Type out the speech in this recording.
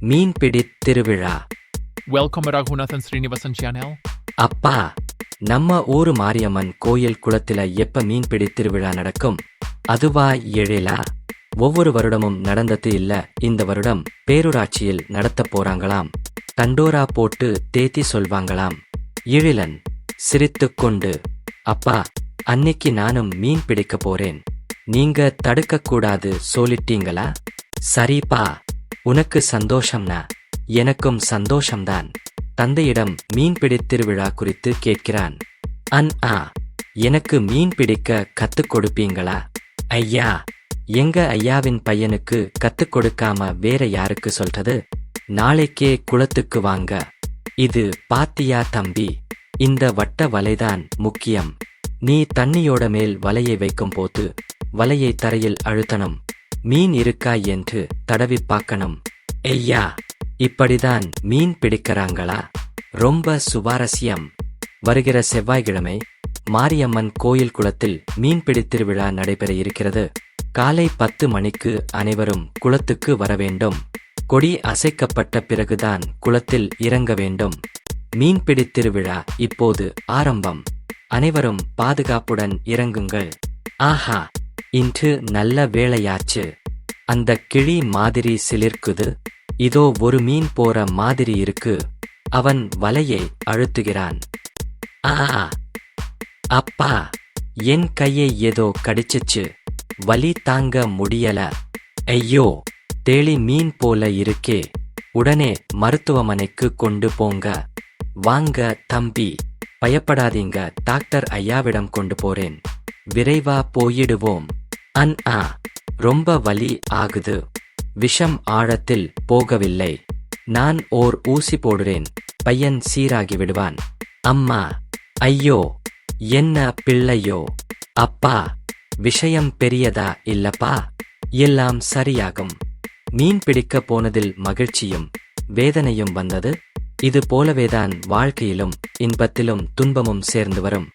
மீன்பிடி திருவிழா. Welcome Raghunathan Srinivasan channel. அப்பா நம்ம ஊரு மாரியம்மன் கோயில் குளத்தில எப்ப மீன்பிடி திருவிழா நடக்கும்? அதுவா எழிலா ஒவ்வொரு வருடமும் நடந்தது இல்ல இந்த வருடம் பேரூராட்சியில் நடத்தப் போறாங்களாம். தண்டோரா போட்டு தேத்தி சொல்வாங்களாம். எழிலன் சிரித்துக்கொண்டு அப்பா அன்னைக்கு நானும் மீன் பிடிக்க போறேன். நீங்க தடுக்கக் கூடாது சொல்லிட்டீங்களா? சரிப்பா உனக்கு சந்தோஷம்னா? எனக்கும் சந்தோஷம்தான். தந்தையிடம் மீன்பிடித் திருவிழா குறித்து கேட்கிறான். அன் ஆ. எனக்கு மீன் பிடிக்க கத்துக் கொடுப்பீங்களா? ஐயா. எங்க ஐயாவின் பையனுக்கு கத்துக் கொடுக்காம வேற யாருக்கு சொல்றது? நாளைக்கே குளத்துக்கு வாங்க. இது பாத்தியா தம்பி. இந்த வட்ட வலைதான் முக்கியம். நீ தண்ணியோட மேல் வலையை வைக்கும் போது வலையை தரையில் அழுத்தணும். மீன் இருக்கா என்று தடவி பார்க்கணும். ஐயா இப்படிதான் மீன் பிடிக்கிறாங்களா? ரொம்ப சுவாரஸ்யம். வருகிற செவ்வாய்க்கிழமை மாரியம்மன் கோயில் குளத்தில் மீன்பிடி திருவிழா நடைபெற இருக்கிறது. காலை பத்து மணிக்கு அனைவரும் குளத்துக்கு வர வேண்டும். கொடி அசைக்கப்பட்ட பிறகுதான் குளத்தில் இறங்க வேண்டும். மீன்பிடி திருவிழா இப்போது ஆரம்பம். அனைவரும் பாதுகாப்புடன் இறங்குங்கள். ஆஹா இன்று நல்ல வேளையாச்சு. அந்த கிளி மாதிரி சிலிர்க்குது. இதோ ஒரு மீன் போற மாதிரி இருக்கு. அவன் வலையை அழுத்துகிறான். ஆ அப்பா என் கையை ஏதோ கடிச்சிச்சு. வலி தாங்க முடியல. ஐயோ தேளி மீன் போல இருக்கே. உடனே மருத்துவமனைக்கு கொண்டு போங்க. வாங்க தம்பி. பயப்படாதீங்க டாக்டர் ஐயாவிடம் கொண்டு போறேன். விரைவா போயிடுவோம். அன் ஆ. ரொம்ப வலி ஆகுது. விஷம் ஆழத்தில் போகவில்லை. நான் ஓர் ஊசி போடுறேன். பையன் சீராகி விடுவான். அம்மா ஐயோ என்ன பிள்ளையோ. அப்பா விஷயம் பெரியதா இல்லப்பா? எல்லாம் சரியாகும். மீன் பிடிக்க போனதில் மகிழ்ச்சியும் வேதனையும் வந்தது. இது போலவேதான் வாழ்க்கையிலும் இன்பத்திலும் துன்பமும் சேர்ந்து வரும்.